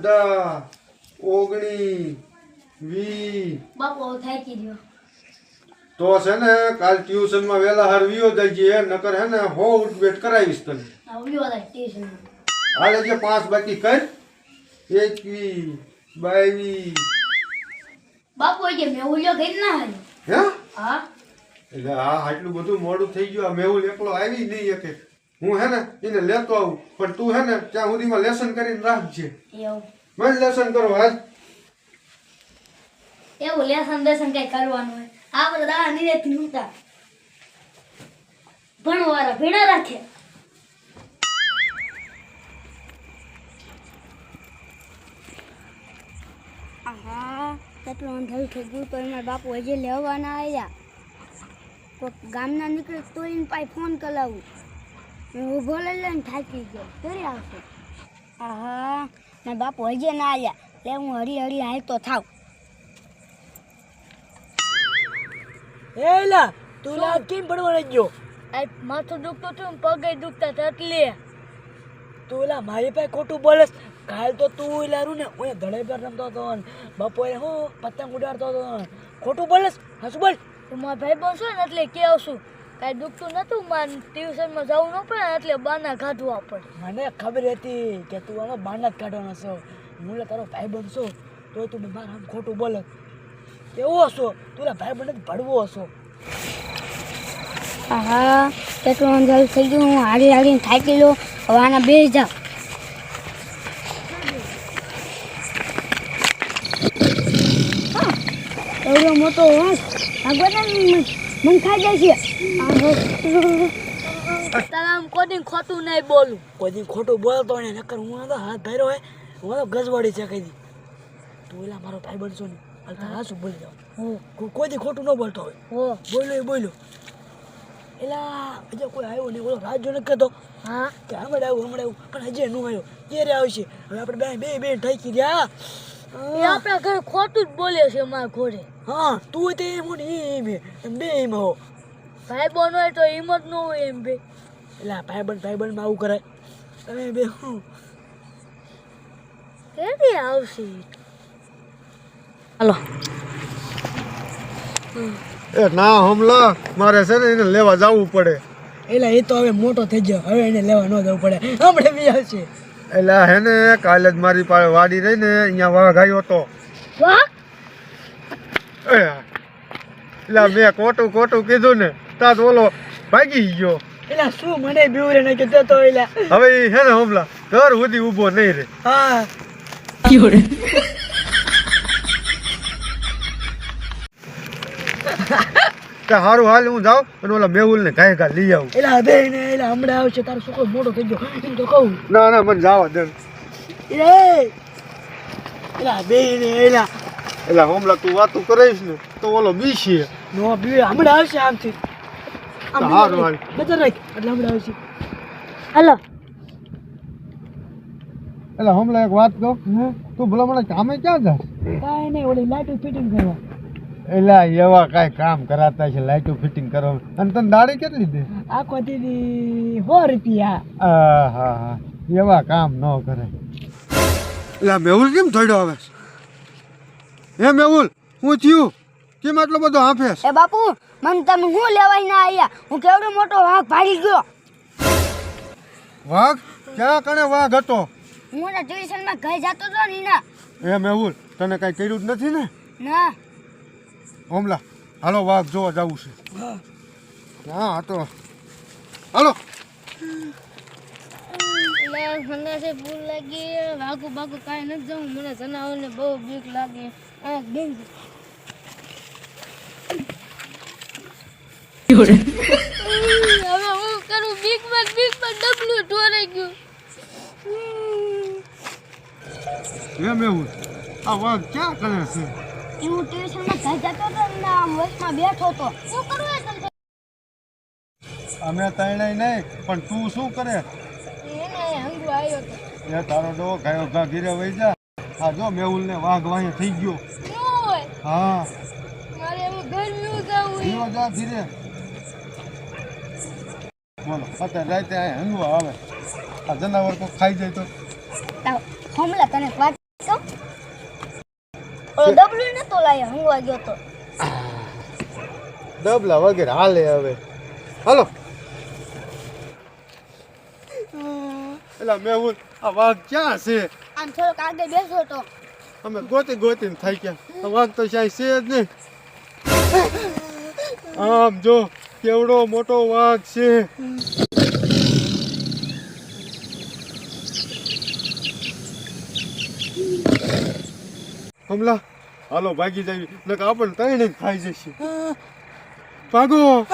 દસ ઓગણી વી બાપુ થાકી તો છે ને કાલ ટ્યુશનમાં વહેલા હાર વિયો છે નકર હે ને હો ઉઠબેટ કરાવીશ તને. હાલે જે પાંચ બાકી કર. એકવી બાવી બાપુ કે મેહુલ ઉલ્યો કરી ના હે? હા. એટલે હા આટલું બધું મોડું થઈ ગયું આ મેહુલ એકલો આવી નહીં શકે. હું હે ને એને લેતો આવું. પણ તું હે ને ત્યાં સુધીમાં લેસન કરીને રાખજે. એવું. મને લેસન કરો આજ એવું લેસન બેસન કઈ કરવાનું હોય. આપણે દાડા નિરેથી નહોતા. ભણવારા ભીણા રાખે. હા કેટલું અંધારું થઈ ગયું તો એના બાપુ હજી લેવાના આવ્યા કોઈક ગામના નીકળે તો એને પાઈ ફોન કરાવું. ઊભો લઈ લઈને થાકી ગયો. ફરી આવશે. હા ના બાપ હજી ના આવ્યા લે હું હરી હરી હાલતો થાવ. એલા તું લા કેમ પડવા ગયો? આ માથું દુખતું હતું ને પગે દુખતા હતા એટલે. તું લા મારી પાસે ખોટું બોલસ. કાલ તો તું લારું ને હું ધડે પર રમતો હતો ને બપોરે હું પતંગ ઉડાડતો હતો ને. ખોટું બોલસ? હસું બોલ. તું મારા ભાઈ બોલશો ને એટલે કે છું. કાંઈ દુખતું નતું મારે ટ્યુશનમાં જવું ન પડે એટલે બાના કાઢવા પડે. મને ખબર હતી કે તું આનો બાના જ કાઢવાનો છો. હું લે તારો ભાઈ બનશો તો તું મારા આમ ખોટું બોલે. એવો હશો તું ભાઈ બને ભડવો હશો હા કેટલું અંધારું થઈ ગયું. હું હારી હારીને થાકી લો હવે આના બે જાવ એવડો મોટો વાંસ ભગવાન મન ખાઈ જાય છે. તારા આમ કોદી ખોટું નહીં બોલું. કોઈ દી ખોટું બોલતો ને નકર હું તો હાથ ધર્યો હોય હું તો ગજવાડી છે કઈ દી તું એલા મારો ભાઈ બનશો ને હાલ તારા હાસુ બોલી જાવ હું. કોઈ દી ખોટું ન બોલતો હોય. બોલ્યો એ બોલ્યો. એલા હજી કોઈ આવ્યો નહીં. ઓલો રાજો ને કહેતો. હા. કે હમણાં આવ્યું હમણાં આવ્યું. પણ હજી નું આવ્યો. ક્યારે આવશે? હવે આપણે બે બે બે ઠાકી રહ્યા. એ આપણા ઘરે ખોટું જ બોલે છે મારા ઘોડે હા તું તે એમ ને એમ એમ બે એમ હો. ભાઈ બન હોય તો હિંમત ન હોય એમ બે. એટલે ભાઈ બન ભાઈ બનમાં આવું કરાય. તમે બે હું? કેદી આવશે? હાલો. એ ના હમલા. મારે છે ને એને લેવા જવું પડે. એટલે એ તો હવે મોટો થઈ ગયો. હવે એને લેવા ન જવું પડે. હમણે બી આવશે. એટલે હે ને કાલે જ મારી પાસે વાડી રહી ને અહીંયા વાઘ આવ્યો હતો વાહ એટલે મેં ખોટું ખોટું કીધું ને. તાત ઓલો ભાગી ગયો. એટલે શું મને બીવરે ને કીધું તો એલા હવે હે ને હમલા ઘર સુધી ઊભો નહીં રે. હા. કે હારું હાલ હું જાઉં અને ઓલા મેહુલ ને ઘાય ઘા લઈ આવું. એટલે હવે ને એટલે હમણાં આવશે તારો છોકરો મોટો થઈ ગયો. એમ તો કહું. ના ના મને જાવા દે. એટલે એટલે બે ને એટલે એટલે હમલા તું વાતું કરીશ ને તો ઓલો બીસીએ નો બી હમણાં આવશે આમથી. આમ હાલ. બચર રાખ એટલે હમણાં આવશે હાલો. એટલે હમલા એક વાત કહું. તું ભલા મને કામે ક્યાં જા કાંઈ નહીં ઓલી લાઈટ ફિટિંગ કરવા. એટલે એવા કાંઈ કામ કરાતા છે લાઈટો ફિટિંગ કરવા. અને તને દાડી કેટલી દે? આખો દીદી સો રૂપિયા. હા હા એવા કામ ન કરે. એટલે મેહુલ કેમ થોડ્યો આવે હે મેહુલ હું થયું? કેમ આટલો બધો હાંફેસ એ બાપુ મને તમે હું લેવાય ના આયા? હું કેવડો મોટો વાઘ ભાડી ગયો? વાઘ? ક્યાં કણે વાઘ હતો? હું ને ટ્યુશનમાં ઘરે જતો હતો ને એના હે મેહુલ તને કાંઈ કર્યું જ નથી ને? ના. ઓમલા હાલો વાઘ જોવા જવું છે. હા હા તો. હાલો. મને છે ભૂલ લાગી વાઘું બાગુ કાંઈ નથી જવું. મને જનાવરને બહુ બીક લાગે. આ બેન. હવે હું કરું બીકમાં બીકમાં ડબલું ઢોરાઈ ગયું હે મેહુલ આ વાઘ ક્યાં કરે છે? હું ટ્યુશનમાં ઘરે જતો હતો ને આમ વચમાં બેઠો શું કરવું અમે તણાઈ નહીં પણ તું શું કરે? એને હંગુ આવ્યો તો. એ તારો ડો ગાયો ઘા ઘીરે વહી જા. આ જો મેહુલ ને વાઘ વાહી થઈ ગયો. હા. મારે એવું ગરમી જવું ધીરો જા ધીરે બોલો અત્યારે રાતે આ હંગવા આવે. આ જનાવર તો ખાઈ જાય તો. હમણાં તને વાત ઓલો ડબલું નતો લાયા હંગવા ગયો તો. ડબલા વગેરે હાલે હવે. હાલો. એલા મેહુલ આ વાઘ ક્યાં છે? આમ થોડોક આગળ બેસો તો. અમે ગોતી ગોતીને થઈ ગયા વાઘ તો સાહેબ છે જ નહીં. આમ જો કેવડો મોટો વાઘ છે. હમલા. હાલો ભાગી જાવી. નક આપણને તઈને ખાઈ જશે. ભાગો.